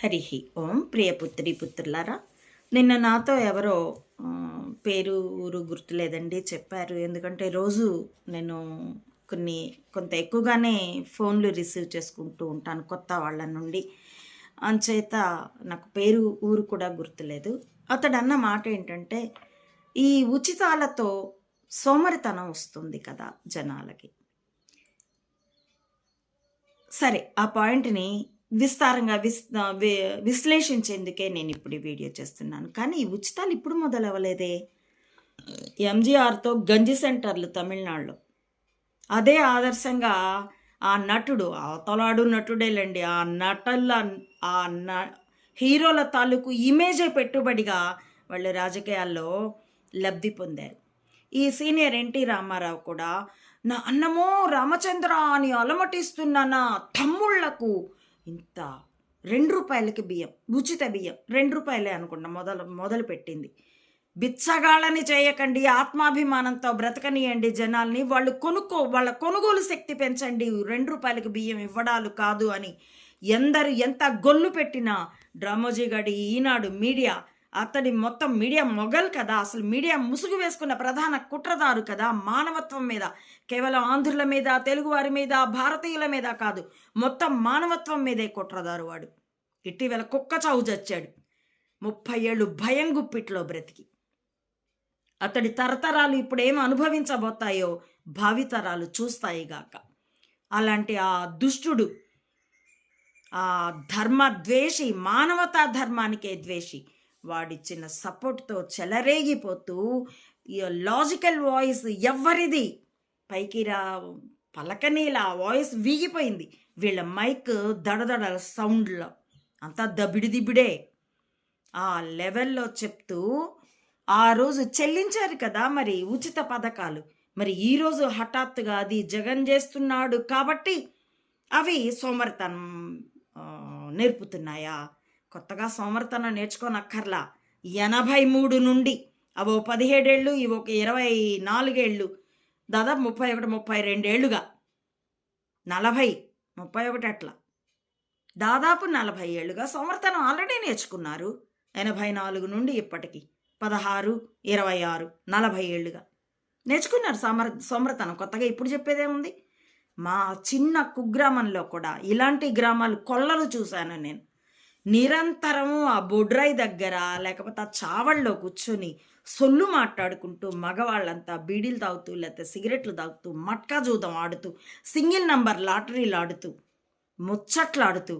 హరి ఓం ప్రియపుత్రి పుత్రులారా నిన్న నాతో ఎవరో పేరు ఊరు గుర్తులేదండి చెప్పారు. ఎందుకంటే రోజు నేను కొన్ని కొంత ఎక్కువగానే ఫోన్లు రిసీవ్ చేసుకుంటూ ఉంటాను కొత్త వాళ్ళ నుండి. అంచేత నాకు పేరు ఊరు కూడా గుర్తులేదు. అతడు అన్న మాట ఏంటంటే ఈ ఉచితాలతో సోమరితనం వస్తుంది కదా జనాలకి. సరే ఆ పాయింట్ని విస్తారంగా విస్ వి- విశ్లేషించేందుకే నేను ఇప్పుడు ఈ వీడియో చేస్తున్నాను. కానీ ఈ ఉచితాలు ఇప్పుడు మొదలవ్వలేదే. ఎంజీఆర్తో గంజి సెంటర్లు తమిళనాడులో. అదే ఆదర్శంగా ఆ నటుడు అవతలాడు నటుడేలండి. ఆ నటుల ఆ న హీరోల తాలూకు ఇమేజే పెట్టుబడిగా వాళ్ళు రాజకీయాల్లో లబ్ధి పొందారు. ఈ సీనియర్ ఎన్టీ రామారావు కూడా నా అన్నమో రామచంద్ర అని అలమటిస్తున్న నా తమ్ముళ్ళకు ఇంత రెండు రూపాయలకి బియ్యం ఉచిత బియ్యం రెండు రూపాయలే అనుకుంటా మొదలు మొదలు పెట్టింది. బిచ్చగాళ్ళని చేయకండి ఆత్మాభిమానంతో బ్రతకనియండి జనాల్ని. వాళ్ళు కొనుక్కో వాళ్ళ కొనుగోలు శక్తి పెంచండి. రెండు రూపాయలకి బియ్యం ఇవ్వడాలు కాదు అని ఎందరు ఎంత గొల్లు పెట్టినా డ్రామోజీ గడి ఈనాడు మీడియా అతడి మొత్తం మీడియా మొగల్ కదా అసలు మీడియా ముసుగు వేసుకున్న ప్రధాన కుట్రదారు కదా మానవత్వం మీద. కేవలం ఆంధ్రుల మీద తెలుగువారి మీద భారతీయుల మీద కాదు మొత్తం మానవత్వం మీదే కుట్రదారు వాడు. ఇటీవల కుక్క చావు చచ్చాడు. ముప్పై ఏళ్ళు భయం గుప్పిట్లో బ్రతికి. అతడి తరతరాలు ఇప్పుడేం అనుభవించబోతాయో భావితరాలు చూస్తాయిగాక అలాంటి ఆ దుష్టుడు ఆ ధర్మ ద్వేషి మానవతా ధర్మానికే ద్వేషి వాడిచ్చిన సపోర్ట్తో చెలరేగిపోతూ ఈ లాజికల్ వాయిస్ ఎవ్వరిది? పైకి రా పలకనేలా వాయిస్ వీగిపోయింది. వీళ్ళ మైక్ దడదడ సౌండ్లో. అంతా దబిడిదిబిడే. ఆ లెవెల్లో చెప్తూ ఆ రోజు చెల్లించారు కదా మరి ఉచిత పథకాలు. మరి ఈరోజు హఠాత్తుగా అది జగన్ చేస్తున్నాడు కాబట్టి అవి సోమరితనం నేర్పుతున్నాయా? కొత్తగా సోమరితనం నేర్చుకోనక్కర్లా. ఎనభై మూడు నుండి అవో పదిహేడేళ్ళు ఇవి ఒక ఇరవై నాలుగేళ్ళు దాదాపు ముప్పై ఒకటి ముప్పై రెండేళ్ళుగా నలభై ముప్పై ఒకటి అట్లా. దాదాపు నలభై ఏళ్ళుగా సమర్థనం ఆల్రెడీ నేర్చుకున్నారు. ఎనభై నాలుగు నుండి ఇప్పటికి. పదహారు ఇరవై ఆరు నలభై ఏళ్ళుగా నేర్చుకున్నారు సమర్ సమర్థనం కొత్తగా ఇప్పుడు చెప్పేదేముంది? మా చిన్న కుగ్రామంలో కూడా ఇలాంటి గ్రామాలు కొల్లలు చూశాను నేను. నిరంతరం ఆ బొడ్రాయి దగ్గర లేకపోతే ఆ చావళ్ళలో కూర్చొని సొల్లు మాట్లాడుకుంటూ మగవాళ్ళంతా బీడీలు తాగుతూ లేకపోతే సిగరెట్లు తాగుతూ మట్కా జూదం ఆడుతూ సింగిల్ నంబర్ లాటరీలు ఆడుతూ ముచ్చట్లాడుతూ